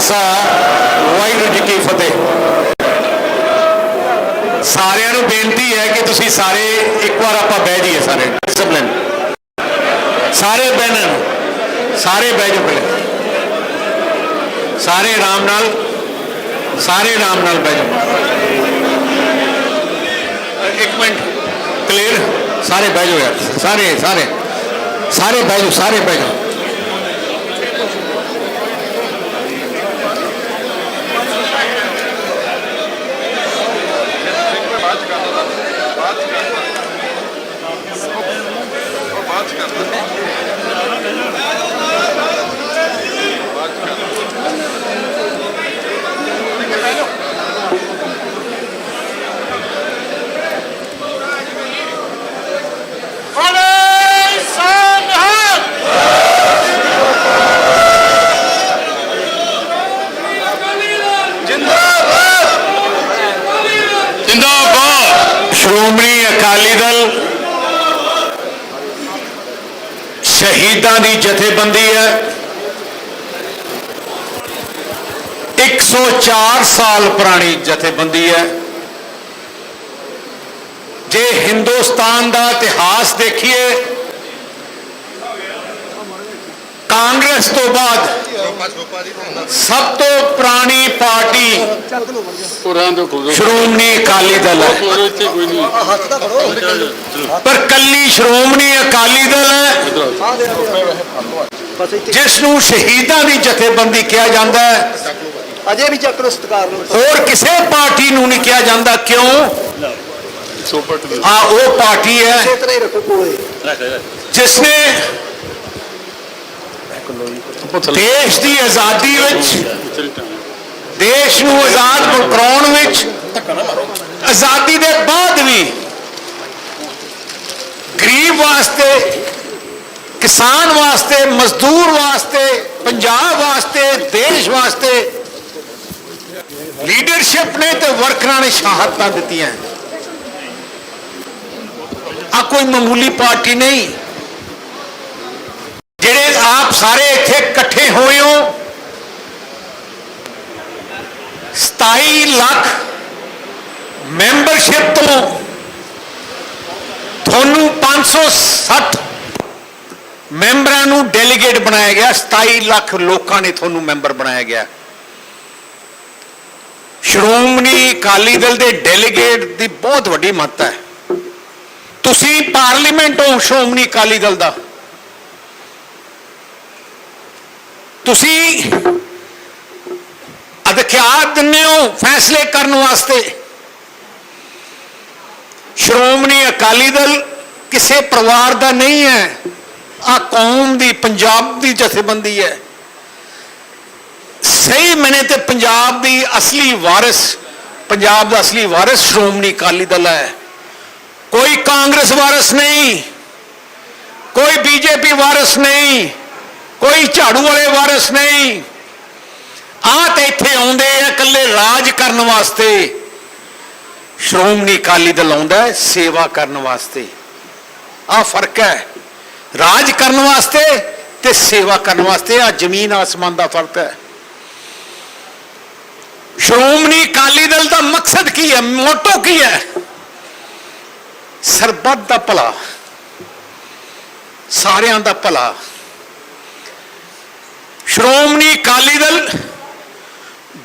ਖਾਲਸਾ, ਵਾਹਿਗੁਰੂ ਜੀ ਕੀ ਫਤਿਹ। ਸਾਰਿਆਂ ਨੂੰ ਬੇਨਤੀ ਹੈ ਕਿ ਤੁਸੀਂ ਸਾਰੇ ਇੱਕ ਵਾਰ ਆਪਾਂ ਬਹਿ ਜਾਈਏ ਸਾਰੇ ਡਿਸਪਲਿਨ ਸਾਰੇ ਬਹਿਣ ਸਾਰੇ ਬਹਿ ਜਾਓ ਪਹਿਲੇ। ਸਾਰੇ ਆਰਾਮ ਨਾਲ, ਸਾਰੇ ਆਰਾਮ ਨਾਲ ਬਹਿ ਜਾਓ। ਇੱਕ ਮਿੰਟ ਕਲੀਅਰ ਸਾਰੇ ਬਹਿ ਜਾਓ ਯਾਰ, ਸਾਰੇ ਸਾਰੇ। ਸਾਰੇ ਬਹਿ ਜਾਓ, ਸਾਰੇ ਬਹਿ ਜਾਓ ਜਿੰਦਾਬਾਦ ਸ਼੍ਰੋਮਣੀ ਅਕਾਲੀ ਦਲ ਸ਼ਹੀਦਾਂ ਦੀ ਜਥੇਬੰਦੀ ਹੈ 104 ਸਾਲ ਪੁਰਾਣੀ ਜਥੇਬੰਦੀ ਹੈ। ਜੇ ਹਿੰਦੁਸਤਾਨ ਦਾ ਇਤਿਹਾਸ ਦੇਖੀਏ ਕਾਂਗਰਸ ਤੋਂ ਬਾਅਦ ਸਭ ਤੋਂ ਪੁਰਾਣੀ ਪਾਰਟੀ ਸ਼੍ਰੋਮਣੀ ਅਕਾਲੀ ਦਲ ਹੈ। ਪਰ ਕੱਲੀ ਸ਼੍ਰੋਮਣੀ ਅਕਾਲੀ ਦਲ ਹੈ ਜਿਸ ਨੂੰ ਸ਼ਹੀਦਾਂ ਦੀ ਜਥੇਬੰਦੀ ਕਿਹਾ ਜਾਂਦਾ ਹੈ। ਅਜੇ ਵੀ ਚੱਕ ਸਤਕਾਰ ਨੂੰ। ਹੋਰ ਕਿਸੇ ਪਾਰਟੀ ਨੂੰ ਨਹੀਂ ਕਿਹਾ ਜਾਂਦਾ ਕਿਉਂ? ਆ ਉਹ ਪਾਰਟੀ ਹੈ ਜਿਸ ਨੇ ਦੇਸ਼ ਦੀ ਆਜ਼ਾਦੀ ਵਿੱਚ, ਦੇਸ਼ ਨੂੰ ਆਜ਼ਾਦ ਕਰਾਉਣ ਵਿੱਚ, ਆਜ਼ਾਦੀ ਦੇ ਬਾਅਦ ਵੀ ਗਰੀਬ ਵਾਸਤੇ, ਕਿਸਾਨ ਵਾਸਤੇ, ਮਜ਼ਦੂਰ ਵਾਸਤੇ, ਪੰਜਾਬ ਵਾਸਤੇ, ਦੇਸ਼ ਵਾਸਤੇ ਲੀਡਰਸ਼ਿਪ ਨੇ ਤੇ ਵਰਕਰਾਂ ਨੇ ਸ਼ਹਾਦਤਾਂ ਦਿੱਤੀਆਂ। ਆ ਕੋਈ ਮਾਮੂਲੀ ਪਾਰਟੀ ਨਹੀਂ। ਜਿਹੜੇ ਆਪ ਸਾਰੇ ਇੱਥੇ ਇਕੱਠੇ ਹੋਏ ਹੋ 27 ਲੱਖ ਮੈਂਬਰਸ਼ਿਪ ਤੋਂ ਤੁਹਾਨੂੰ 560 ਮੈਂਬਰਾਂ ਨੂੰ ਡੈਲੀਗੇਟ ਬਣਾਇਆ ਗਿਆ 27 ਲੱਖ ਲੋਕਾਂ ਨੇ ਤੁਹਾਨੂੰ ਮੈਂਬਰ ਬਣਾਇਆ ਗਿਆ। ਸ਼੍ਰੋਮਣੀ ਅਕਾਲੀ ਦਲ ਦੇ ਡੈਲੀਗੇਟ ਦੀ ਬਹੁਤ ਵੱਡੀ ਮਹੱਤਤਾ ਹੈ। ਤੁਸੀਂ ਪਾਰਲੀਮੈਂਟ ਹੋ ਸ਼੍ਰੋਮਣੀ ਅਕਾਲੀ ਦਲ ਦਾ। ਤੁਸੀਂ ਅਧਿਕਾਰ ਦਿੰਦੇ ਹੋ ਫੈਸਲੇ ਕਰਨ ਵਾਸਤੇ। ਸ਼੍ਰੋਮਣੀ ਅਕਾਲੀ ਦਲ ਕਿਸੇ ਪਰਿਵਾਰ ਦਾ ਨਹੀਂ ਹੈ। ਆ ਕੌਮ ਦੀ, ਪੰਜਾਬ ਦੀ ਜਥੇਬੰਦੀ ਹੈ। ਸਹੀ ਮੈਨੇ ਤੇ ਪੰਜਾਬ ਦੀ ਅਸਲੀ ਵਾਰਿਸ, ਪੰਜਾਬ ਦਾ ਅਸਲੀ ਵਾਰਿਸ ਸ਼੍ਰੋਮਣੀ ਅਕਾਲੀ ਦਲ ਹੈ। ਕੋਈ ਕਾਂਗਰਸ ਵਾਰਿਸ ਨਹੀਂ, ਕੋਈ ਬੀਜੇਪੀ ਵਾਰਿਸ ਨਹੀਂ ਕੋਈ ਝਾੜੂ ਵਾਲੇ ਵਾਰਿਸ ਨਹੀਂ। ਆ ਤੇ ਇੱਥੇ ਆਉਂਦੇ ਆ ਇਕੱਲੇ ਰਾਜ ਕਰਨ ਵਾਸਤੇ। ਸ਼੍ਰੋਮਣੀ ਅਕਾਲੀ ਦਲ ਆਉਂਦਾ ਸੇਵਾ ਕਰਨ ਵਾਸਤੇ। ਆ ਫ਼ਰਕ ਹੈ। ਰਾਜ ਕਰਨ ਵਾਸਤੇ ਤੇ ਸੇਵਾ ਕਰਨ ਵਾਸਤੇ ਆ ਜ਼ਮੀਨ ਆਸਮਾਨ ਦਾ ਫ਼ਰਕ ਹੈ। ਸ਼੍ਰੋਮਣੀ ਅਕਾਲੀ ਦਲ ਦਾ ਮਕਸਦ ਕੀ ਹੈ? ਮੋਟੋ ਕੀ ਹੈ? ਸਰਬੱਤ ਦਾ ਭਲਾ। ਸਾਰਿਆਂ ਦਾ ਭਲਾ। ਸ਼੍ਰੋਮਣੀ ਅਕਾਲੀ ਦਲ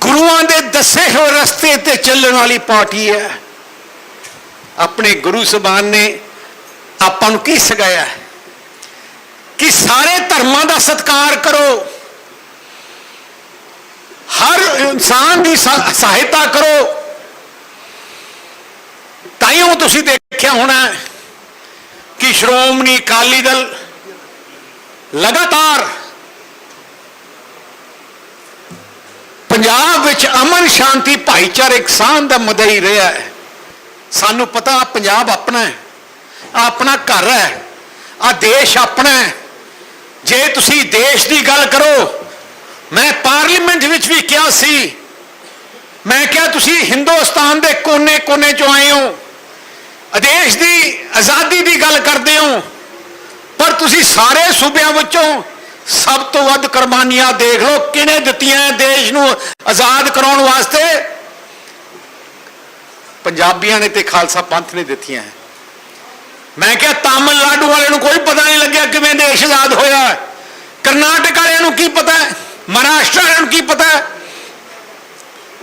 ਗੁਰੂਆਂ ਦੇ ਦੱਸੇ ਹੋਏ ਰਸਤੇ ਤੇ ਚੱਲਣ ਵਾਲੀ ਪਾਰਟੀ ਹੈ। ਆਪਣੇ ਗੁਰੂ ਸਬਾਨ ਨੇ ਆਪਾਂ ਨੂੰ ਕੀ ਸਿਖਾਇਆ ਕਿ ਸਾਰੇ ਧਰਮਾਂ ਦਾ ਸਤਿਕਾਰ ਕਰੋ। ਹਰ ਇਨਸਾਨ ਦੀ ਸਹਾਇਤਾ ਕਰੋ। ਤਾਈਓ ਤੁਸੀਂ ਦੇਖਿਆ ਹੋਣਾ ਕਿ ਸ਼੍ਰੋਮਣੀ ਅਕਾਲੀ ਦਲ ਲਗਾਤਾਰ ਪੰਜਾਬ ਵਿੱਚ ਅਮਨ ਸ਼ਾਂਤੀ ਭਾਈਚਾਰਕ ਸਾਂਝ ਦਾ ਮਦਈ ਰਿਹਾ ਹੈ। ਸਾਨੂੰ ਪਤਾ ਪੰਜਾਬ ਆਪਣਾ ਹੈ ਆਪਣਾ ਘਰ ਹੈ ਆ ਦੇਸ਼ ਆਪਣਾ ਹੈ। ਜੇ ਤੁਸੀਂ ਦੇਸ਼ ਦੀ ਗੱਲ ਕਰੋ, ਮੈਂ ਪਾਰਲੀਮੈਂਟ ਵਿੱਚ ਵੀ ਕਿਹਾ ਸੀ, ਮੈਂ ਕਿਹਾ ਤੁਸੀਂ ਹਿੰਦੁਸਤਾਨ ਦੇ ਕੋਨੇ-ਕੋਨੇ ਚੋਂ ਆਏ ਹੋ, ਆਦੇਸ਼ ਦੀ ਆਜ਼ਾਦੀ ਦੀ ਗੱਲ ਕਰਦੇ ਹੋ, ਪਰ ਤੁਸੀਂ ਸਾਰੇ ਸੂਬਿਆਂ ਵਿੱਚੋਂ ਸਭ ਤੋਂ ਵੱਧ ਕੁਰਬਾਨੀਆਂ ਦੇਖ ਲਓ, ਕਿਹਨੇ ਦਿੱਤੀਆਂ ਹੈ ਦੇਸ਼ ਨੂੰ ਆਜ਼ਾਦ ਕਰਾਉਣ ਵਾਸਤੇ? ਪੰਜਾਬੀਆਂ ਨੇ ਤੇ ਖਾਲਸਾ ਪੰਥ ਨੇ ਦਿੱਤੀਆਂ ਹੈ। ਮੈਂ ਕਿਹਾ ਤਾਮਿਲਨਾਡੂ ਵਾਲਿਆਂ ਨੂੰ ਕੋਈ ਪਤਾ ਨਹੀਂ ਲੱਗਿਆ ਕਿਵੇਂ ਦੇਸ਼ ਆਜ਼ਾਦ ਹੋਇਆ। ਕਰਨਾਟਕ ਵਾਲਿਆਂ ਨੂੰ ਕੀ ਪਤਾ ਹੈ? ਮਹਾਰਾਸ਼ਟਰ ਵਾਲਿਆਂ ਨੂੰ ਕੀ ਪਤਾ ਹੈ?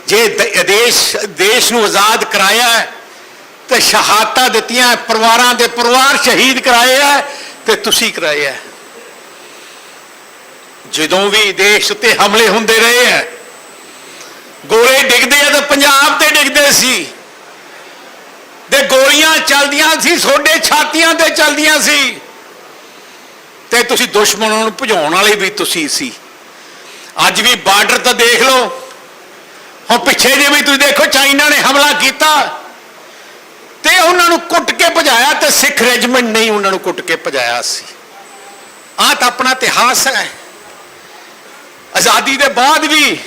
ਜੇ ਦੇਸ਼ ਦੇਸ਼ ਨੂੰ ਆਜ਼ਾਦ ਕਰਾਇਆ ਤੇ ਸ਼ਹਾਦਤਾਂ ਦਿੱਤੀਆਂ ਪਰਿਵਾਰਾਂ ਦੇ ਪਰਿਵਾਰ ਸ਼ਹੀਦ ਕਰਾਏ ਹੈ, ਤੇ ਤੁਸੀਂ ਕਰਾਏ ਹੈ। ਜਦੋਂ ਵੀ ਦੇਸ਼ ਉੱਤੇ ਹਮਲੇ ਹੁੰਦੇ ਰਹੇ ਹੈ, ਗੋਲੇ ਡਿੱਗਦੇ ਆ ਤਾਂ ਪੰਜਾਬ ਤੇ ਡਿੱਗਦੇ ਸੀ। ਤੇ ਗੋਲੀਆਂ ਚੱਲਦੀਆਂ ਸੀ ਛੋਡੇ ਛਾਤੀਆਂ ਤੇ ਚੱਲਦੀਆਂ ਸੀ। ਤੇ ਤੁਸੀਂ ਦੁਸ਼ਮਣਾਂ ਨੂੰ ਭਜਾਉਣ ਵਾਲੇ ਵੀ ਤੁਸੀਂ ਸੀ। ਅੱਜ ਵੀ ਬਾਰਡਰ ਤਾਂ ਦੇਖ ਲਓ। ਹੁਣ ਪਿੱਛੇ ਜੇ ਵੀ ਤੁਸੀਂ ਦੇਖੋ, ਚਾਈਨਾ ਨੇ ਹਮਲਾ ਕੀਤਾ। ਤੇ ਉਹਨਾਂ ਨੂੰ ਕੁੱਟ ਕੇ ਭਜਾਇਆ ਤੇ ਸਿੱਖ ਰੈਜੀਮੈਂਟ ਨਹੀਂ ਉਹਨਾਂ ਨੂੰ ਕੁੱਟ ਕੇ ਭਜਾਇਆ ਸੀ। ਆਹ ਤਾਂ ਆਪਣਾ ਇਤਿਹਾਸ ਹੈ। ਆਜ਼ਾਦੀ ਦੇ ਬਾਅਦ ਵੀ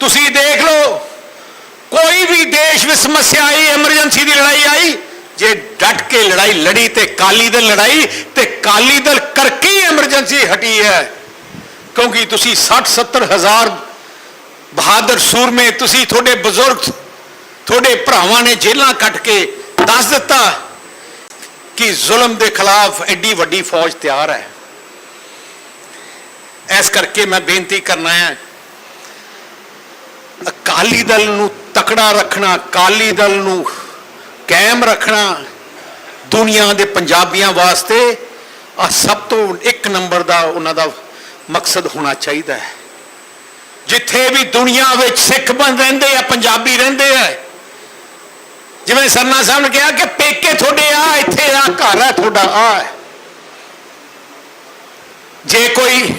ਤੁਸੀਂ ਦੇਖ ਲਓ, ਕੋਈ ਵੀ ਦੇਸ਼ ਵਿੱਚ ਸਮੱਸਿਆ ਆਈ ਐਮਰਜੈਂਸੀ ਦੀ ਲੜਾਈ ਆਈ, ਜੇ ਡਟ ਕੇ ਲੜਾਈ ਲੜੀ ਤੇ ਕਾਲੀ ਦਲ ਲੜਾਈ ਤੇ ਕਾਲੀ ਦਲ ਕਰਕੇ ਹੀ ਐਮਰਜੈਂਸੀ ਹਟੀ ਹੈ। ਕਿਉਂਕਿ ਤੁਸੀਂ 60 70 ਹਜ਼ਾਰ ਬਹਾਦਰ ਸੂਰਮੇ ਤੁਸੀਂ ਤੁਹਾਡੇ ਬਜ਼ੁਰਗ, ਤੁਹਾਡੇ ਭਰਾਵਾਂ ਨੇ ਜੇਲ੍ਹਾਂ ਕੱਟ ਕੇ ਦੱਸ ਦਿੱਤਾ ਕਿ ਜ਼ੁਲਮ ਦੇ ਖਿਲਾਫ ਐਡੀ ਵੱਡੀ ਫੌਜ ਤਿਆਰ ਹੈ। ਇਸ ਕਰਕੇ ਮੈਂ ਬੇਨਤੀ ਕਰਨਾ ਹੈ, ਅਕਾਲੀ ਦਲ ਨੂੰ ਤਕੜਾ ਰੱਖਣਾ, ਅਕਾਲੀ ਦਲ ਨੂੰ ਕਾਇਮ ਰੱਖਣਾ ਦੁਨੀਆ ਦੇ ਪੰਜਾਬੀਆਂ ਵਾਸਤੇ ਆ ਸਭ ਤੋਂ ਇੱਕ ਨੰਬਰ ਦਾ ਉਹਨਾਂ ਦਾ ਮਕਸਦ ਹੋਣਾ ਚਾਹੀਦਾ ਹੈ। ਜਿੱਥੇ ਵੀ ਦੁਨੀਆ ਵਿੱਚ ਸਿੱਖ ਬਣ ਰਹਿੰਦੇ ਆ, ਪੰਜਾਬੀ ਰਹਿੰਦੇ ਆ, ਜਿਵੇਂ ਸਰਨਾ ਸਾਹਿਬ ਨੇ ਕਿਹਾ ਕਿ ਪੇਕੇ ਤੁਹਾਡੇ ਆ, ਇੱਥੇ ਆ, ਘਰ ਹੈ ਤੁਹਾਡਾ ਆ। ਜੇ ਕੋਈ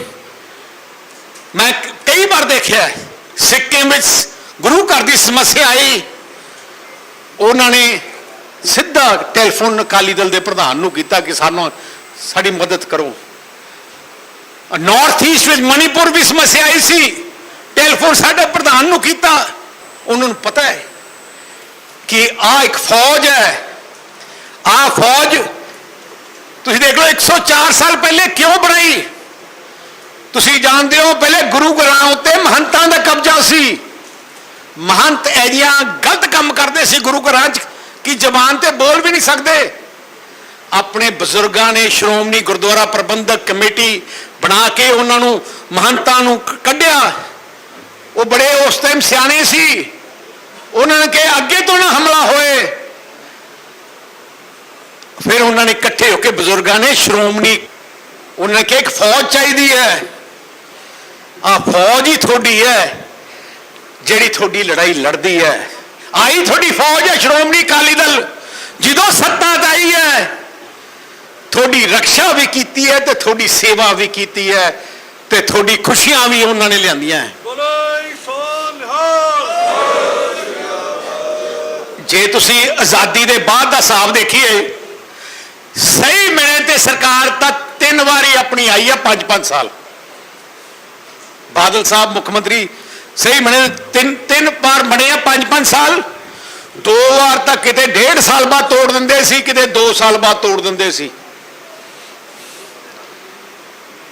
ਮੈਂ ਕਈ ਵਾਰ ਦੇਖਿਆ ਹੈ, ਸਿੱਕਿਮ ਵਿੱਚ ਗੁਰੂ ਘਰ ਦੀ ਸਮੱਸਿਆ ਆਈ। ਉਹਨਾਂ ਨੇ ਸਿੱਧਾ ਟੈਲੀਫੋਨ ਅਕਾਲੀ ਦਲ ਦੇ ਪ੍ਰਧਾਨ ਨੂੰ ਕੀਤਾ ਕਿ ਸਾਨੂੰ ਸਾਡੀ ਮਦਦ ਕਰੋ। ਨਾਰਥ ਈਸਟ ਵਿੱਚ ਮਣੀਪੁਰ ਵੀ ਸਮੱਸਿਆ ਆਈ ਸੀ। ਟੈਲੀਫੋਨ ਸਾਡੇ ਪ੍ਰਧਾਨ ਨੂੰ ਕੀਤਾ। ਉਹਨਾਂ ਨੂੰ ਪਤਾ ਹੈ ਕਿ ਆ ਇੱਕ ਫੌਜ ਹੈ। ਆ ਫੌਜ ਤੁਸੀਂ ਦੇਖ ਲਓ 104 ਸਾਲ ਪਹਿਲੇ ਕਿਉਂ ਬਣਾਈ? ਤੁਸੀਂ ਜਾਣਦੇ ਹੋ, ਪਹਿਲੇ ਗੁਰੂ ਘਰਾਂ ਉੱਤੇ ਮਹੰਤਾਂ ਦਾ ਕਬਜ਼ਾ ਸੀ। ਮਹੰਤ ਐਡੀਆਂ ਗਲਤ ਕੰਮ ਕਰਦੇ ਸੀ ਗੁਰੂ ਘਰਾਂ 'ਚ ਕਿ ਜ਼ਬਾਨ ਤੇ ਬੋਲ ਵੀ ਨਹੀਂ ਸਕਦੇ। ਆਪਣੇ ਬਜ਼ੁਰਗਾਂ ਨੇ ਸ਼੍ਰੋਮਣੀ ਗੁਰਦੁਆਰਾ ਪ੍ਰਬੰਧਕ ਕਮੇਟੀ ਬਣਾ ਕੇ ਉਹਨਾਂ ਨੂੰ ਮਹੰਤਾਂ ਨੂੰ ਕੱਢਿਆ। ਉਹ ਬੜੇ ਉਸ ਟਾਈਮ ਸਿਆਣੇ ਸੀ। ਉਹਨਾਂ ਨੇ ਕਿਹਾ, ਅੱਗੇ ਤੋਂ ਨਾ ਹਮਲਾ ਹੋਏ। ਫਿਰ ਉਹਨਾਂ ਨੇ ਇਕੱਠੇ ਹੋ ਕੇ ਬਜ਼ੁਰਗਾਂ ਨੇ ਸ਼੍ਰੋਮਣੀ, ਉਹਨਾਂ ਨੇ ਕਿਹਾ, ਇੱਕ ਫੌਜ ਚਾਹੀਦੀ ਹੈ। ਆ ਫੌਜ ਹੀ ਤੁਹਾਡੀ ਹੈ ਜਿਹੜੀ ਤੁਹਾਡੀ ਲੜਾਈ ਲੜਦੀ ਹੈ। ਆਈ ਤੁਹਾਡੀ ਫੌਜ ਹੈ ਸ਼੍ਰੋਮਣੀ ਅਕਾਲੀ ਦਲ ਜਦੋਂ ਸੱਤਾ 'ਤੇ ਆਈ ਹੈ ਤੁਹਾਡੀ ਰੱਖਿਆ ਵੀ ਕੀਤੀ ਹੈ ਤੇ ਤੁਹਾਡੀ ਸੇਵਾ ਵੀ ਕੀਤੀ ਹੈ ਤੇ ਤੁਹਾਡੀ ਖੁਸ਼ੀਆਂ ਵੀ ਉਹਨਾਂ ਨੇ ਲਿਆਂਦੀਆਂ ਹੈ। ਜੇ ਤੁਸੀਂ ਆਜ਼ਾਦੀ ਦੇ ਬਾਅਦ ਦਾ ਹਿਸਾਬ ਦੇਖੀਏ ਸਹੀ ਮਿਲੇ ਤੇ ਸਰਕਾਰ ਤਾਂ ਤਿੰਨ ਵਾਰੀ ਆਪਣੀ ਆਈ ਹੈ 5-5 ਸਾਲ। ਬਾਦਲ ਸਾਹਿਬ ਮੁੱਖ ਮੰਤਰੀ ਸਹੀ ਬਣੇ, ਤਿੰਨ ਤਿੰਨ ਵਾਰ ਬਣੇ ਆ 5-5 ਸਾਲ। ਦੋ ਵਾਰ ਤਾਂ ਕਿਤੇ ਡੇਢ ਸਾਲ ਬਾਅਦ ਤੋੜ ਦਿੰਦੇ ਸੀ, ਕਿਤੇ 2 ਸਾਲ ਬਾਅਦ ਤੋੜ ਦਿੰਦੇ ਸੀ।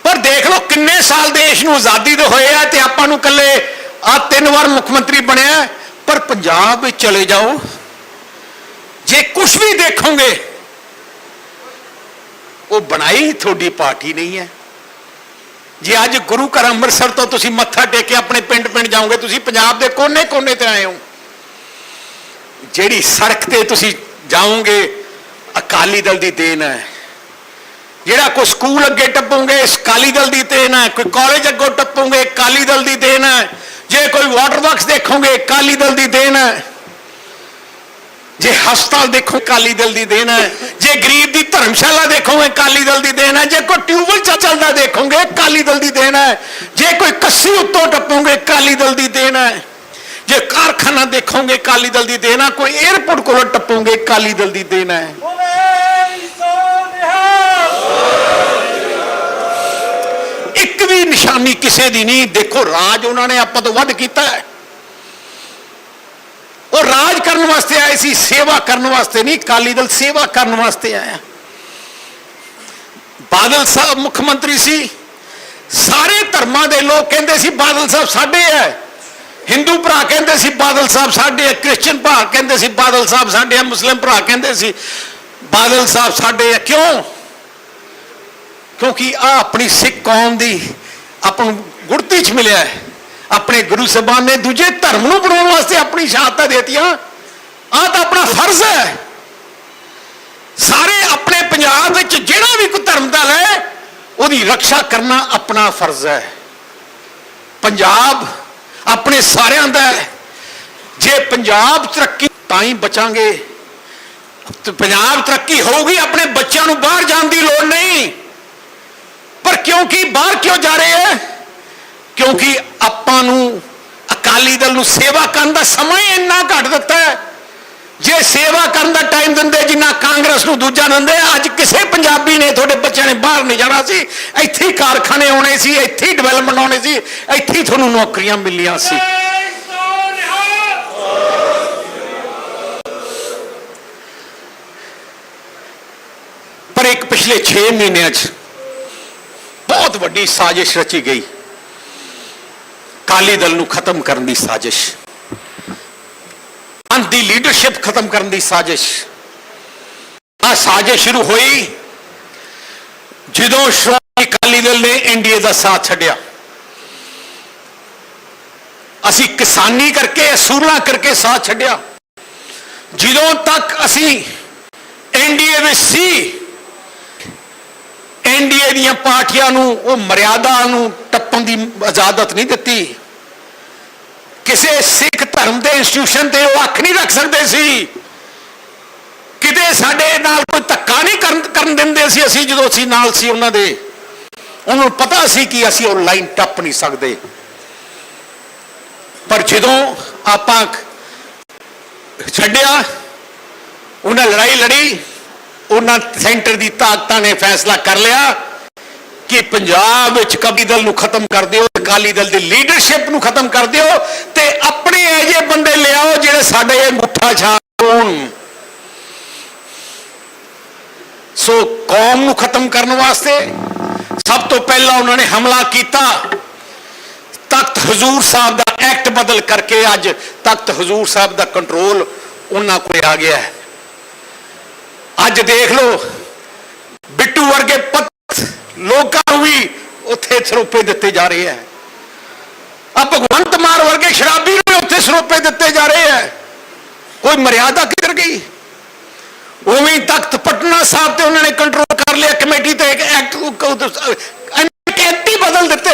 ਪਰ ਦੇਖ ਲਓ ਕਿੰਨੇ ਸਾਲ ਦੇਸ਼ ਨੂੰ ਆਜ਼ਾਦੀ ਦੇ ਹੋਏ ਆ ਤੇ ਆਪਾਂ ਨੂੰ ਕੱਲੇ ਆ ਤਿੰਨ ਵਾਰ ਮੁੱਖ ਮੰਤਰੀ ਬਣਿਆ ਪਰ ਪੰਜਾਬ ਵਿੱਚ ਚਲੇ ਜਾਓ। ਜੇ ਕੁਝ ਵੀ ਦੇਖੋਗੇ, ਉਹ ਬਣਾਈ ਤੁਹਾਡੀ ਪਾਰਟੀ ਨਹੀਂ ਹੈ। ਜੇ ਅੱਜ ਗੁਰੂ ਘਰ ਅੰਮ੍ਰਿਤਸਰ ਤੋਂ ਤੁਸੀਂ ਮੱਥਾ ਟੇਕ ਕੇ ਆਪਣੇ ਪਿੰਡ ਪਿੰਡ ਜਾਓਗੇ, ਤੁਸੀਂ ਪੰਜਾਬ ਦੇ ਕੋਨੇ-ਕੋਨੇ ਤੇ ਆਏ ਹੋ। ਜਿਹੜੀ ਸੜਕ ਤੇ ਤੁਸੀਂ ਜਾਓਗੇ, ਅਕਾਲੀ ਦਲ ਦੀ ਦੇਣ ਹੈ। ਜਿਹੜਾ ਕੋਈ ਸਕੂਲ ਅੱਗੇ ਟੱਪੋਗੇ ਅਕਾਲੀ ਦਲ ਦੀ ਦੇਣ ਹੈ। ਕੋਈ ਕਾਲਜ ਅੱਗੋਂ ਟੱਪੋਗੇ, ਅਕਾਲੀ ਦਲ ਦੀ ਦੇਣ ਹੈ। ਜੇ ਕੋਈ ਵਾਟਰ ਵਰਕਸ ਦੇਖੋਗੇ, ਅਕਾਲੀ ਦਲ ਦੀ ਦੇਣ ਹੈ। ਜੇ ਹਸਪਤਾਲ ਦੇਖੋ, ਅਕਾਲੀ ਦਲ ਦੀ ਦੇਣ ਹੈ। ਜੇ ਗਰੀਬ ਦੀ ਧਰਮਸ਼ਾਲਾ ਦੇਖੋਗੇ ਅਕਾਲੀ ਦਲ ਦੀ ਦੇਣ ਹੈ। ਜੇ ਕੋਈ ਟਿਊਬਲ ਚੱਲਦਾ ਦੇਖੋਗੇ, ਅਕਾਲੀ ਦਲ ਦੀ ਦੇਣ ਹੈ। ਜੇ ਕੋਈ ਕੱਸੀ ਉੱਤੋਂ ਟੱਪੋਗੇ, ਅਕਾਲੀ ਦਲ ਦੀ ਦੇਣ ਹੈ। ਜੇ ਕਾਰਖਾਨਾ ਦੇਖੋਗੇ, ਅਕਾਲੀ ਦਲ ਦੀ ਦੇਣ ਹੈ। ਕੋਈ 에ਅਰਪੋਰਟ ਕੋਲੋਂ ਟੱਪੋਗੇ, ਅਕਾਲੀ ਦਲ ਦੀ ਦੇਣ ਹੈ। ਇੱਕ ਵੀ ਨਿਸ਼ਾਨੀ ਕਿਸੇ ਦੀ ਨਹੀਂ। ਦੇਖੋ, ਰਾਜ ਉਹਨਾਂ ਨੇ ਆਪਾਂ ਤੋਂ ਵੱਧ ਕੀਤਾ ਹੈ। ਉਹ ਰਾਜ ਕਰਨ ਵਾਸਤੇ ਆਏ ਸੀ, ਸੇਵਾ ਕਰਨ ਵਾਸਤੇ ਨਹੀਂ, ਅਕਾਲੀ ਦਲ ਸੇਵਾ ਕਰਨ ਵਾਸਤੇ ਆਇਆ। ਬਾਦਲ ਸਾਹਿਬ ਮੁੱਖ ਮੰਤਰੀ ਸੀ। ਸਾਰੇ ਧਰਮਾਂ ਦੇ ਲੋਕ ਕਹਿੰਦੇ ਸੀ, ਬਾਦਲ ਸਾਹਿਬ ਸਾਡੇ ਹੈ। ਹਿੰਦੂ ਭਰਾ ਕਹਿੰਦੇ ਸੀ, ਬਾਦਲ ਸਾਹਿਬ ਸਾਡੇ ਹੈ। ਕ੍ਰਿਸਚੀਅਨ ਭਰਾ ਕਹਿੰਦੇ ਸੀ, ਬਾਦਲ ਸਾਹਿਬ ਸਾਡੇ ਹੈ। ਮੁਸਲਿਮ ਭਰਾ ਕਹਿੰਦੇ ਸੀ, ਬਾਦਲ ਸਾਹਿਬ ਸਾਡੇ ਹੈ। ਕਿਉਂ? ਕਿਉਂਕਿ ਆ ਆਪਣੀ ਸਿੱਖ ਕੌਮ ਦੀ ਆਪਾਂ ਨੂੰ ਗੁੜਤੀ ਚ ਮਿਲਿਆ ਹੈ। ਆਪਣੇ ਗੁਰੂ ਸਾਹਿਬਾਨ ਨੇ ਦੂਜੇ ਧਰਮ ਨੂੰ ਬਣਾਉਣ ਵਾਸਤੇ ਆਪਣੀ ਸ਼ਹਾਦਤਾਂ ਦੇਤੀਆਂ। ਆਹ ਤਾਂ ਆਪਣਾ ਫਰਜ਼ ਹੈ। ਸਾਰੇ ਆਪਣੇ ਪੰਜਾਬ ਵਿੱਚ ਜਿਹੜਾ ਵੀ ਕੋਈ ਧਰਮ ਦਾ ਹੈ, ਉਹਦੀ ਰੱਖਿਆ ਕਰਨਾ ਆਪਣਾ ਫਰਜ਼ ਹੈ। ਪੰਜਾਬ ਆਪਣੇ ਸਾਰਿਆਂ ਦਾ ਹੈ। ਜੇ ਪੰਜਾਬ ਤਰੱਕੀ ਤਾਂ ਹੀ ਬਚਾਂਗੇ। ਪੰਜਾਬ ਤਰੱਕੀ ਹੋਊਗੀ, ਆਪਣੇ ਬੱਚਿਆਂ ਨੂੰ ਬਾਹਰ ਜਾਣ ਦੀ ਲੋੜ ਨਹੀਂ। ਪਰ ਕਿਉਂਕਿ ਬਾਹਰ ਕਿਉਂ ਜਾ ਰਹੇ ਹੈ? ਕਿਉਂਕਿ ਆਪਾਂ ਨੂੰ ਅਕਾਲੀ ਦਲ ਨੂੰ ਸੇਵਾ ਕਰਨ ਦਾ ਸਮਾਂ ਹੀ ਇੰਨਾ ਘੱਟ ਦਿੱਤਾ ਹੈ। ਜੇ ਸੇਵਾ ਕਰਨ ਦਾ ਟਾਈਮ ਦਿੰਦੇ, ਜਿੰਨਾ ਕਾਂਗਰਸ ਨੂੰ ਦੂਜਾ ਦਿੰਦੇ, ਅੱਜ ਕਿਸੇ ਪੰਜਾਬੀ ਨੇ ਤੁਹਾਡੇ ਬੱਚਿਆਂ ਨੇ ਬਾਹਰ ਨਹੀਂ ਜਾਣਾ ਸੀ। ਇੱਥੇ ਹੀ ਕਾਰਖਾਨੇ ਆਉਣੇ ਸੀ, ਇੱਥੇ ਹੀ ਡਿਵੈਲਪਮੈਂਟ ਆਉਣੇ ਸੀ, ਇੱਥੇ ਹੀ ਤੁਹਾਨੂੰ ਨੌਕਰੀਆਂ ਮਿਲੀਆਂ ਸੀ। ਪਰ ਇੱਕ ਪਿਛਲੇ 6 ਮਹੀਨਿਆਂ 'ਚ ਬਹੁਤ ਵੱਡੀ ਸਾਜ਼ਿਸ਼ ਰਚੀ ਗਈ। ਅਕਾਲੀ ਦਲ ਨੂੰ ਖਤਮ ਕਰਨ ਦੀ ਸਾਜ਼ਿਸ਼। ਅੰਤ ਦੀ ਲੀਡਰਸ਼ਿਪ ਖਤਮ ਕਰਨ ਦੀ ਸਾਜ਼ਿਸ਼। ਆ ਸਾਜ਼ਿਸ਼ ਸ਼ੁਰੂ ਹੋਈ ਜਦੋਂ ਸ਼੍ਰੋਮਣੀ ਅਕਾਲੀ ਦਲ ਨੇ ਐਨਡੀਏ ਦਾ ਸਾਥ ਛੱਡਿਆ। ਅਸੀਂ ਕਿਸਾਨੀ ਕਰਕੇ, ਅਸੂਲਾਂ ਕਰਕੇ ਸਾਥ ਛੱਡਿਆ। ਜਦੋਂ ਤੱਕ ਅਸੀਂ ਐਨਡੀਏ ਵਿੱਚ ਸੀ ਐਨਡੀਏ ਦੀਆਂ ਪਾਰਟੀਆਂ ਨੂੰ, ਉਹ ਮਰਿਆਦਾ ਨੂੰ ਟੱਪਣ ਦੀ ਇਜਾਜ਼ਤ ਨਹੀਂ ਦਿੱਤੀ। ਕਿਸੇ ਸਿੱਖ ਧਰਮ ਦੇ ਇੰਸਟੀਟਿਊਸ਼ਨ ਤੇ ਉਹ ਅੱਖ ਨਹੀਂ ਰੱਖ ਸਕਦੇ ਸੀ। ਕਿਤੇ ਸਾਡੇ ਨਾਲ ਕੋਈ ਧੱਕਾ ਨਹੀਂ ਕਰਨ ਕਰਨ ਦਿੰਦੇ ਸੀ ਅਸੀਂ, ਜਦੋਂ ਅਸੀਂ ਨਾਲ ਸੀ ਉਹਨਾਂ ਦੇ। ਉਹਨਾਂ ਨੂੰ ਪਤਾ ਸੀ ਕਿ ਅਸੀਂ ਉਹ ਲਾਈਨ ਟੱਪ ਨਹੀਂ ਸਕਦੇ। ਪਰ ਜਦੋਂ ਆਪਾਂ ਛੱਡਿਆ, ਉਹਨਾਂ ਲੜਾਈ ਲੜੀ, ਉਹਨਾਂ ਸੈਂਟਰ ਦੀ ਤਾਕਤਾਂ ਨੇ ਫੈਸਲਾ ਕਰ ਲਿਆ। ਕਿ ਪੰਜਾਬ ਵਿੱਚ ਕਬੀ ਦਲ ਨੂੰ ਖਤਮ ਕਰ ਦਿਓ, ਅਕਾਲੀ ਦਲ ਦੀ ਲੀਡਰਸ਼ਿਪ ਨੂੰ ਖਤਮ ਕਰ ਦਿਓ ਤੇ ਆਪਣੇ ਇਹੋ ਬੰਦੇ ਲਿਆਓ ਜਿਹੜੇ ਸਾਡੇ ਇਹ ਮੁੱਠਾ ਛਾਉਣ। ਸੋ ਕੌਮ ਨੂੰ ਖਤਮ ਕਰਨ ਵਾਸਤੇ ਸਭ ਤੋਂ ਪਹਿਲਾਂ ਉਹਨਾਂ ਨੇ ਹਮਲਾ ਕੀਤਾ। ਤਖਤ ਹਜ਼ੂਰ ਸਾਹਿਬ ਦਾ ਐਕਟ ਬਦਲ ਕਰਕੇ ਅੱਜ ਤਖਤ ਹਜ਼ੂਰ ਸਾਹਿਬ ਦਾ ਕੰਟਰੋਲ ਉਹਨਾਂ ਕੋਲ ਆ ਗਿਆ ਹੈ। ਅੱਜ ਦੇਖ ਲਓ, ਬਿੱਟੂ ਵਰਗੇ ਲੋਕਾਂ ਨੂੰ ਵੀ ਉੱਥੇ ਸਰੋਪੇ ਦਿੱਤੇ ਜਾ ਰਹੇ ਹੈ। ਆ ਭਗਵੰਤ ਮਾਨ ਵਰਗੇ ਸ਼ਰਾਬੀ ਨੂੰ ਵੀ ਉੱਥੇ ਸਰੋਪੇ ਦਿੱਤੇ ਜਾ ਰਹੇ ਹੈ। ਕੋਈ ਮਰਿਆਦਾ ਕਿੱਧਰ ਗਈ? ਉਵੇਂ ਤਖਤ ਪਟਨਾ ਸਾਹਿਬ ਤੇ ਉਹਨਾਂ ਨੇ ਕੰਟਰੋਲ ਕਰ ਲਿਆ, ਕਮੇਟੀ ਤੇ ਇੱਕ ਐਕਟ ਐਂਟੀ ਬਦਲ ਦਿੱਤੇ।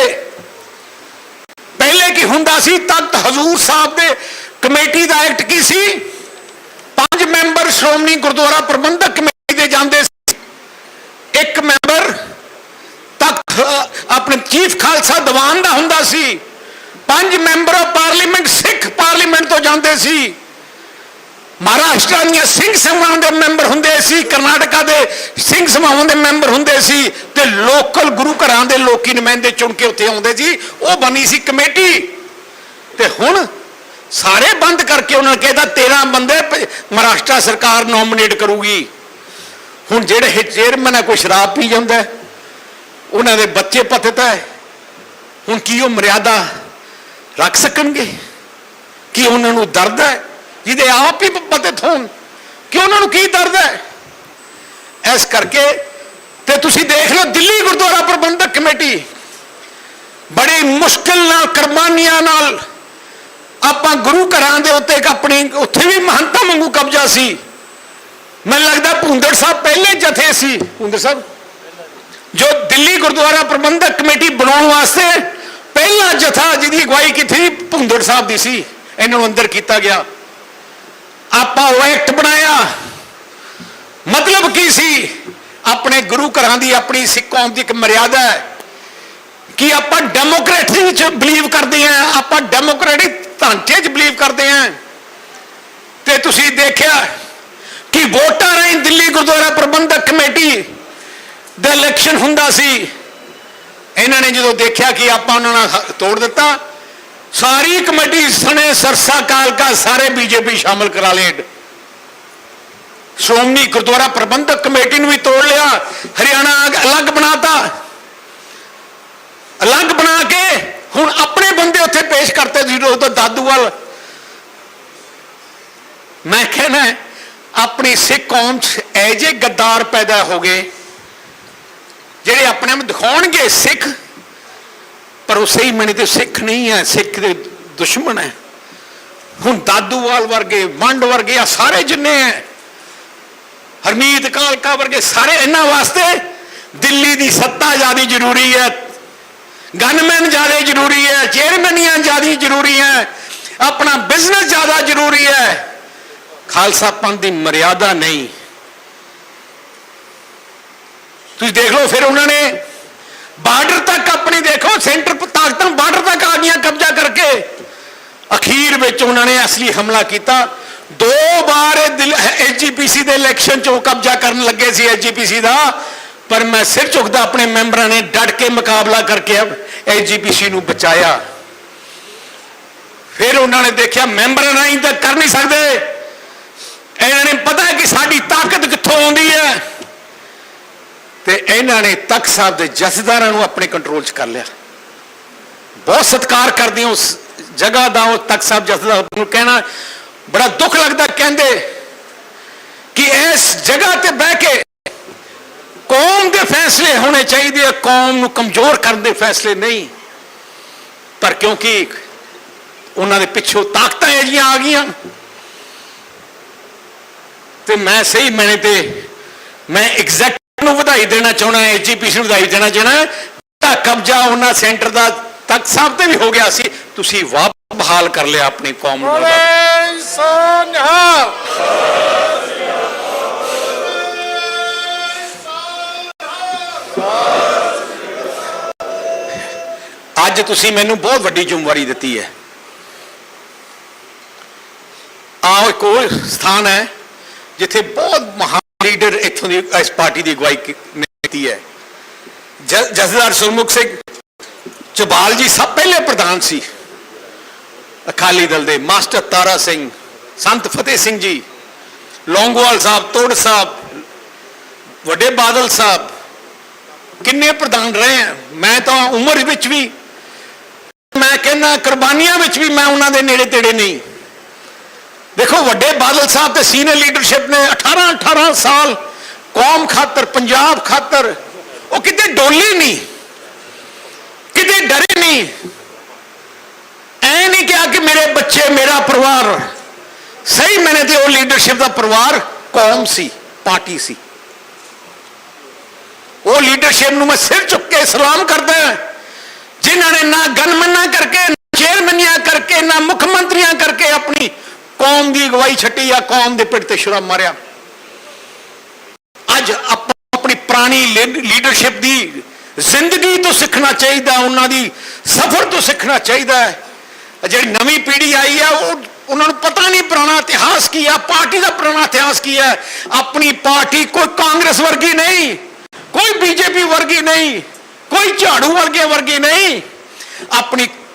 ਪਹਿਲੇ ਕੀ ਹੁੰਦਾ ਸੀ, ਤਖਤ ਹਜ਼ੂਰ ਸਾਹਿਬ ਦੇ ਕਮੇਟੀ ਦਾ ਐਕਟ ਕੀ ਸੀ? ਪੰਜ ਮੈਂਬਰ ਸ਼੍ਰੋਮਣੀ ਗੁਰਦੁਆਰਾ ਪ੍ਰਬੰਧਕ ਕਮੇਟੀ ਦੇ ਜਾਂਦੇ ਸੀ ਇੱਕ ਮੈਂਬਰ ਤਖਤ ਅ, ਆਪਣੇ ਚੀਫ ਖਾਲਸਾ ਦੀਵਾਨ ਦਾ ਹੁੰਦਾ ਸੀ। ਪੰਜ member of parliament Sikh parliament ਤੋਂ ਜਾਂਦੇ ਸੀ। ਮਹਾਰਾਸ਼ਟਰ ਦੀਆਂ ਸਿੰਘ ਸਭਾਵਾਂ ਦੇ ਮੈਂਬਰ ਹੁੰਦੇ ਸੀ ਕਰਨਾਟਕਾ ਦੇ ਸਿੰਘ ਸਭਾਵਾਂ ਦੇ ਮੈਂਬਰ ਹੁੰਦੇ ਸੀ ਤੇ ਲੋਕਲ ਗੁਰੂ ਘਰਾਂ ਦੇ ਲੋਕੀ ਨੁਮਾਇੰਦੇ ਚੁਣ ਕੇ ਉੱਥੇ ਆਉਂਦੇ ਸੀ। ਉਹ ਬਣੀ ਸੀ ਕਮੇਟੀ। ਤੇ ਹੁਣ ਸਾਰੇ ਬੰਦ ਕਰਕੇ ਉਹਨਾਂ ਨੇ ਕਹਿੰਦਾ 13 ਬੰਦੇ ਮਹਾਰਾਸ਼ਟਰ ਸਰਕਾਰ ਨੋਮੀਨੇਟ ਕਰੂਗੀ। ਹੁਣ ਜਿਹੜੇ ਇਹ ਚੇਅਰਮੈਨ ਹੈ ਕੋਈ ਸ਼ਰਾਬ ਪੀ ਜਾਂਦਾ ਹੈ, ਉਹਨਾਂ ਦੇ ਬੱਚੇ ਪਤਿਤ ਹੈ। ਹੁਣ ਕੀ ਉਹ ਮਰਿਆਦਾ ਰੱਖ ਸਕਣਗੇ? ਕੀ ਉਹਨਾਂ ਨੂੰ ਦਰਦ ਹੈ? ਜਿਹਦੇ ਆਪ ਹੀ ਪਤਿਤ ਹੋਣ ਕਿ ਉਹਨਾਂ ਨੂੰ ਕੀ ਦਰਦ ਹੈ? ਇਸ ਕਰਕੇ ਤੇ ਤੁਸੀਂ ਦੇਖ ਲਓ ਦਿੱਲੀ ਗੁਰਦੁਆਰਾ ਪ੍ਰਬੰਧਕ ਕਮੇਟੀ। ਬੜੀ ਮੁਸ਼ਕਲ ਨਾਲ, ਕੁਰਬਾਨੀਆਂ ਨਾਲ ਆਪਾਂ ਗੁਰੂ ਘਰਾਂ ਦੇ ਉੱਤੇ ਆਪਣੀ, ਉੱਥੇ ਵੀ ਮਹੰਤਾ ਵਾਂਗੂ ਕਬਜ਼ਾ ਸੀ। ਮੈਨੂੰ ਲੱਗਦਾ ਭੁੰਦੜ ਸਾਹਿਬ ਪਹਿਲੇ ਜਥੇ ਸੀ। ਭੁੰਦੜ ਸਾਹਿਬ ਜੋ ਦਿੱਲੀ ਗੁਰਦੁਆਰਾ ਪ੍ਰਬੰਧਕ ਕਮੇਟੀ ਬਣਾਉਣ ਵਾਸਤੇ ਪਹਿਲਾ ਜਥਾ ਜਿਹਦੀ ਅਗਵਾਈ ਕੀਤੀ ਭੁੰਦੜ ਸਾਹਿਬ ਦੀ ਸੀ, ਇਹਨਾਂ ਨੂੰ ਅੰਦਰ ਕੀਤਾ ਗਿਆ। ਆਪਾਂ ਉਹ ਐਕਟ ਬਣਾਇਆ। ਮਤਲਬ ਕੀ ਸੀ? ਆਪਣੇ ਗੁਰੂ ਘਰਾਂ ਦੀ ਆਪਣੀ ਸਿੱਖ ਕੌਮ ਦੀ ਇੱਕ ਮਰਿਆਦਾ ਹੈ ਕਿ ਆਪਾਂ ਡੈਮੋਕ੍ਰੇਸੀ ਵਿੱਚ ਬਲੀਵ ਕਰਦੇ ਹਾਂ, ਆਪਾਂ ਡੈਮੋਕ੍ਰੈਟਿਕ ਢਾਂਚੇ 'ਚ ਬਲੀਵ ਕਰਦੇ ਹਾਂ। ਤੇ ਤੁਸੀਂ ਦੇਖਿਆ ਕਿ ਵੋਟਾਂ ਰਾਹੀਂ ਦਿੱਲੀ ਗੁਰਦੁਆਰਾ ਪ੍ਰਬੰਧਕ ਕਮੇਟੀ ਦਾ ਇਲੈਕਸ਼ਨ ਹੁੰਦਾ ਸੀ। ਇਹਨਾਂ ਨੇ ਜਦੋਂ ਦੇਖਿਆ ਕਿ ਆਪਾਂ ਉਹਨਾਂ ਨਾਲ ਤੋੜ ਦਿੱਤਾ, ਸਾਰੀ ਕਮੇਟੀ ਸਣੇ ਸਰਸਾ ਕਾਲਕਾ ਸਾਰੇ ਬੀਜੇਪੀ ਸ਼ਾਮਲ ਕਰਾ ਲਏ। ਸ਼੍ਰੋਮਣੀ ਗੁਰਦੁਆਰਾ ਪ੍ਰਬੰਧਕ ਕਮੇਟੀ ਨੂੰ ਵੀ ਤੋੜ ਲਿਆ। ਹਰਿਆਣਾ ਅਗ- ਅਲੱਗ ਬਣਾਤਾ। ਅਲੱਗ ਬਣਾ ਕੇ ਹੁਣ ਆਪਣੇ ਬੰਦੇ ਉੱਥੇ ਪੇਸ਼ ਕਰਤੇ ਜੀ ਦਾਦੂ ਦਾਦੂਵਾਲ ਮੈਂ ਕਹਿਣਾ ਆਪਣੀ ਸਿੱਖ ਕੌਮ 'ਚ ਐਜੇ ਗੱਦਾਰ ਪੈਦਾ ਹੋ ਗਏ। ਜਿਹੜੇ ਆਪਣੇ ਆਪ ਦਿਖਾਉਣਗੇ ਸਿੱਖ, ਪਰ ਉਹ ਸਹੀ ਮਣੇ ਤੇ ਸਿੱਖ ਨਹੀਂ ਹੈ, ਸਿੱਖ ਦੇ ਦੁਸ਼ਮਣ ਹੈ। ਹੁਣ ਦਾਦੂਵਾਲ ਵਰਗੇ ਮੰਡ ਵਰਗੇ ਆ ਸਾਰੇ ਜਿੰਨੇ ਹੈ। ਹਰਮੀਤ ਕਾਲਕਾ ਵਰਗੇ ਸਾਰੇ ਇਹਨਾਂ ਵਾਸਤੇ ਦਿੱਲੀ ਦੀ ਸੱਤਾ ਜ਼ਿਆਦਾ ਜ਼ਰੂਰੀ ਹੈ। ਗਨਮੈਨ ਜ਼ਿਆਦਾ ਜ਼ਰੂਰੀ ਹੈ ਚੇਅਰਮੈਨੀਆਂ ਜ਼ਿਆਦਾ ਜ਼ਰੂਰੀ ਹੈ। ਆਪਣਾ ਬਿਜ਼ਨਸ ਜ਼ਿਆਦਾ ਜ਼ਰੂਰੀ ਹੈ। ਖਾਲਸਾ ਪੰਥ ਦੀ ਮਰਿਆਦਾ ਨਹੀਂ। ਤੁਸੀਂ ਦੇਖ ਲਓ ਫਿਰ ਉਹਨਾਂ ਨੇ ਬਾਰਡਰ ਤੱਕ ਆਪਣੀ ਦੇਖੋ, ਸੈਂਟਰ ਤਾਕਤਾਂ ਬਾਰਡਰ ਤੱਕ ਆ ਗਈਆਂ ਕਬਜ਼ਾ ਕਰਕੇ। ਅਖੀਰ ਵਿੱਚ ਉਹਨਾਂ ਨੇ ਅਸਲੀ ਹਮਲਾ ਕੀਤਾ। ਦੋ ਵਾਰ ਐਸਜੀਪੀਸੀ ਦੇ ਇਲੈਕਸ਼ਨ 'ਚ ਉਹ ਕਬਜ਼ਾ ਕਰਨ ਲੱਗੇ ਸੀ ਐਸਜੀਪੀਸੀ ਦਾ। ਪਰ ਮੈਂ ਸਿਰ ਝੁਕਦਾ ਆਪਣੇ ਮੈਂਬਰਾਂ ਨੇ ਡਟ ਕੇ ਮੁਕਾਬਲਾ ਕਰਕੇ ਐਸਜੀਪੀਸੀ ਨੂੰ ਬਚਾਇਆ। ਫਿਰ ਉਹਨਾਂ ਨੇ ਦੇਖਿਆ ਮੈਂਬਰ ਨਹੀਂ ਤਾਂ ਕਰ ਨਹੀਂ ਸਕਦੇ ਇਹਨਾਂ ਨੇ ਪਤਾ ਹੈ ਕਿ ਸਾਡੀ ਤਾਕਤ ਕਿੱਥੋਂ ਆਉਂਦੀ ਹੈ ਤੇ ਇਹਨਾਂ ਨੇ ਤਖਤ ਸਾਹਿਬ ਦੇ ਜਥੇਦਾਰਾਂ ਨੂੰ ਆਪਣੇ ਕੰਟਰੋਲ 'ਚ ਕਰ ਲਿਆ। ਬਹੁਤ ਸਤਿਕਾਰ ਕਰਦੇ ਹਾਂ ਉਸ ਜਗ੍ਹਾ ਦਾ, ਉਹ ਤਖਤ ਸਾਹਿਬ ਜਥੇਦਾਰ ਨੂੰ ਕਹਿਣਾ ਬੜਾ ਦੁੱਖ ਲੱਗਦਾ, ਕਹਿੰਦੇ ਕਿ ਇਸ ਜਗ੍ਹਾ ਤੇ ਬਹਿ ਕੇ ਕੌਮ ਦੇ ਫੈਸਲੇ ਹੋਣੇ ਚਾਹੀਦੇ ਆ, ਕੌਮ ਨੂੰ ਕਮਜ਼ੋਰ ਕਰਨ ਦੇ ਫੈਸਲੇ ਨਹੀਂ। ਪਰ ਕਿਉਂਕਿ ਉਹਨਾਂ ਦੇ ਪਿੱਛੋਂ ਤਾਕਤਾਂ ਇਹ ਜੀਆਂ ਆ ਗਈਆਂ। ਤੇ ਮੈਂ ਸਹੀ ਮੈਨੇ ਤੇ, ਮੈਂ ਐਗਜ਼ੈਕਟ ਨੂੰ ਵਧਾਈ ਦੇਣਾ ਚਾਹਣਾ ਹੈ ਐਜੀਪੀਸੀ ਨੂੰ ਵਧਾਈ ਦੇਣਾ ਚਾਹਣਾ ਤਾਂ ਕਬਜ਼ਾ ਉਹਨਾਂ ਸੈਂਟਰ ਦਾ ਤਖਤ ਸਾਹਿਬ ਤੇ ਵੀ ਹੋ ਗਿਆ ਸੀ ਤੁਸੀਂ ਵਾਪ ਬਹਾਲ ਕਰ ਲਿਆ ਆਪਣੀ ਕੌਮ ਨੂੰ। ਅੱਜ ਤੁਸੀਂ ਮੈਨੂੰ ਬਹੁਤ ਵੱਡੀ ਜ਼ਿੰਮੇਵਾਰੀ ਦਿੱਤੀ ਹੈ। ਆਹ ਉਹ ਸਥਾਨ ਹੈ ਜਿੱਥੇ ਬਹੁਤ ਮਹਾਨ ਲੀਡਰ ਇੱਥੋਂ ਦੀ ਇਸ ਪਾਰਟੀ ਦੀ ਅਗਵਾਈ ਕੀਤੀ ਹੈ। ਜ- ਜਥੇਦਾਰ ਸੁਰਮੁਖ ਸਿੰਘ ਚਬਾਲ ਜੀ ਸਭ ਪਹਿਲੇ ਪ੍ਰਧਾਨ ਸੀ। ਅਕਾਲੀ ਦਲ ਦੇ ਮਾਸਟਰ ਤਾਰਾ ਸਿੰਘ, ਸੰਤ ਫਤਿਹ ਸਿੰਘ ਜੀ, ਲੌਂਗੋਵਾਲ ਸਾਹਿਬ, ਤੋੜ ਸਾਹਿਬ, ਵੱਡੇ ਬਾਦਲ ਸਾਹਿਬ, ਕਿੰਨੇ ਪ੍ਰਧਾਨ ਰਹੇ ਆ। ਮੈਂ ਤਾਂ ਉਮਰ ਵਿੱਚ ਵੀ ਮੈਂ ਕਹਿੰਦਾ ਕੁਰਬਾਨੀਆਂ ਵਿੱਚ ਵੀ ਮੈਂ ਉਹਨਾਂ ਦੇ ਨੇੜੇ ਤੇੜੇ ਨਹੀਂ। ਦੇਖੋ ਵੱਡੇ ਬਾਦਲ ਸਾਹਿਬ ਤੇ ਸੀਨੀਅਰ ਲੀਡਰਸ਼ਿਪ ਨੇ 18 18 ਸਾਲ ਕੌਮ ਖਾਤਰ ਪੰਜਾਬ ਖਾਤਰ ਉਹ ਕਿਤੇ ਡੋਲੇ ਨਹੀਂ ਕਿਤੇ ਡਰੇ ਨਹੀਂ ਐ ਨਹੀਂ ਕਿਹਾ ਕਿ ਮੇਰੇ ਬੱਚੇ ਮੇਰਾ ਪਰਿਵਾਰ ਸਹੀ ਮੈਨੇ ਤੇ ਉਹ ਲੀਡਰਸ਼ਿਪ ਦਾ ਪਰਿਵਾਰ ਕੌਮ ਸੀ ਪਾਰਟੀ ਸੀ ਉਹ ਲੀਡਰਸ਼ਿਪ ਨੂੰ ਮੈਂ ਸਿਰ ਚੁੱਕ ਕੇ ਸਲਾਮ ਕਰਦਾ ਹਾਂ, ਜਿਨ੍ਹਾਂ ਨੇ ਨਾ ਗਨਮਨਾ ਕਰਕੇ ਨਾ ਚੇਅਰਮੈਨੀਆਂ ਕਰਕੇ ਨਾ ਮੁੱਖ ਮੰਤਰੀਆਂ ਕਰਕੇ ਆਪਣੀ ਕੌਮ ਦੀ ਅਗਵਾਈ ਛੱਟੀ ਆ ਕੌਮ ਦੇ ਪਿੱਠ ਤੇ ਛੁਰਾ ਮਾਰਿਆ। ਅੱਜ ਆਪਾਂ ਆਪਣੀ ਪੁਰਾਣੀ ਲੀਡਰਸ਼ਿਪ ਦੀ ਜ਼ਿੰਦਗੀ ਤੋਂ ਸਿੱਖਣਾ ਚਾਹੀਦਾ, ਉਹਨਾਂ ਦੀ ਸਫ਼ਰ ਤੋਂ ਸਿੱਖਣਾ ਚਾਹੀਦਾ ਹੈ। ਜਿਹੜੀ ਨਵੀਂ ਪੀੜ੍ਹੀ ਆਈ ਆ, ਉਹ ਉਹਨਾਂ ਨੂੰ ਪਤਾ ਨਹੀਂ ਪੁਰਾਣਾ ਇਤਿਹਾਸ ਕੀ ਆ, ਪਾਰਟੀ ਦਾ ਪੁਰਾਣਾ ਇਤਿਹਾਸ ਕੀ ਹੈ। ਆਪਣੀ ਪਾਰਟੀ ਕੋਈ ਕਾਂਗਰਸ ਵਰਗੀ ਨਹੀਂ, ਕੋਈ ਬੀਜੇਪੀ ਵਰਗੀ ਨਹੀਂ, ਕੋਈ ਝਾੜੂ ਵਰਗੇ ਵਰਗੀ ਨਹੀਂ। ਆਪਣੀ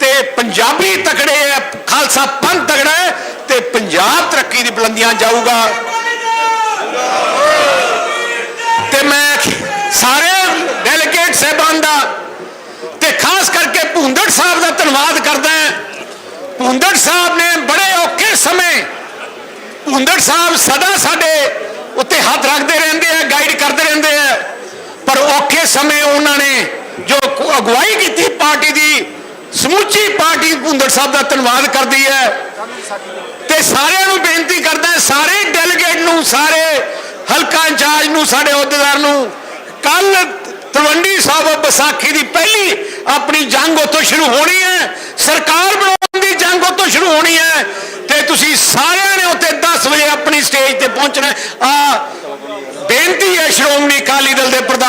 ਤੇ ਪੰਜਾਬੀ ਤਕੜੇ ਹੈ ਖਾਲਸਾ ਪੰਥ ਤਕੜਾ ਹੈ ਤੇ ਪੰਜਾਬ ਤਰੱਕੀ ਦੀ ਬੁਲੰਦੀਆਂ ਜਾਊਗਾ। ਤੇ ਮੈਂ ਸਾਰੇ ਡੈਲੀਗੇਟ ਸਹਿਬਾਨ ਦਾ ਤੇ ਖਾਸ ਕਰਕੇ ਭੁੰਦੜ ਸਾਹਿਬ ਦਾ ਧੰਨਵਾਦ ਕਰਦਾ ਹਾਂ ਭੁੰਦੜ ਸਾਹਿਬ ਨੇ ਬੜੇ ਔਖੇ ਸਮੇਂ ਭੁੰਦੜ ਸਾਹਿਬ ਸਦਾ ਸਾਡੇ ਉੱਤੇ ਹੱਥ ਰੱਖਦੇ ਰਹਿੰਦੇ ਆ ਗਾਈਡ ਕਰਦੇ ਰਹਿੰਦੇ ਆ ਪਰ ਔਖੇ ਸਮੇਂ ਉਹਨਾਂ ਨੇ ਜੋ ਅਗਵਾਈ ਕੀਤੀ ਪਾਰਟੀ ਦੀ ਸਮੁੱਚੀ ਪਾਰਟੀ ਭੁੰਦੜ ਸਾਹਿਬ ਦਾ ਧੰਨਵਾਦ ਕਰਦੀ ਹੈ। ਤੇ ਸਾਰਿਆਂ ਨੂੰ ਬੇਨਤੀ ਕਰਦਾ ਸਾਰੇ ਡੈਲੀਗੇਟ ਨੂੰ, ਸਾਰੇ ਹਲਕਾ ਇੰਚਾਰਜ ਨੂੰ, ਸਾਡੇ ਅਹੁਦੇਦਾਰ ਨੂੰ, ਕੱਲ ਤਲਵੰਡੀ ਸਾਹਿਬ ਵਿਸਾਖੀ ਦੀ ਪਹਿਲੀ ਆਪਣੀ ਜੰਗ ਉੱਥੋਂ ਸ਼ੁਰੂ ਹੋਣੀ ਹੈ। ਸਰਕਾਰ ਬਣਾਉਣ ਦੀ ਜੰਗ ਉੱਥੋਂ ਸ਼ੁਰੂ ਹੋਣੀ ਹੈ। ਤੇ ਤੁਸੀਂ ਸਾਰਿਆਂ ਨੇ ਉੱਥੇ 10 ਵਜੇ ਆਪਣੀ ਸਟੇਜ ਤੇ ਪਹੁੰਚਣਾ ਆ ਬੇਨਤੀ ਹੈ ਸ਼੍ਰੋਮਣੀ ਅਕਾਲੀ ਦਲ ਦੇ ਪ੍ਰਧਾਨ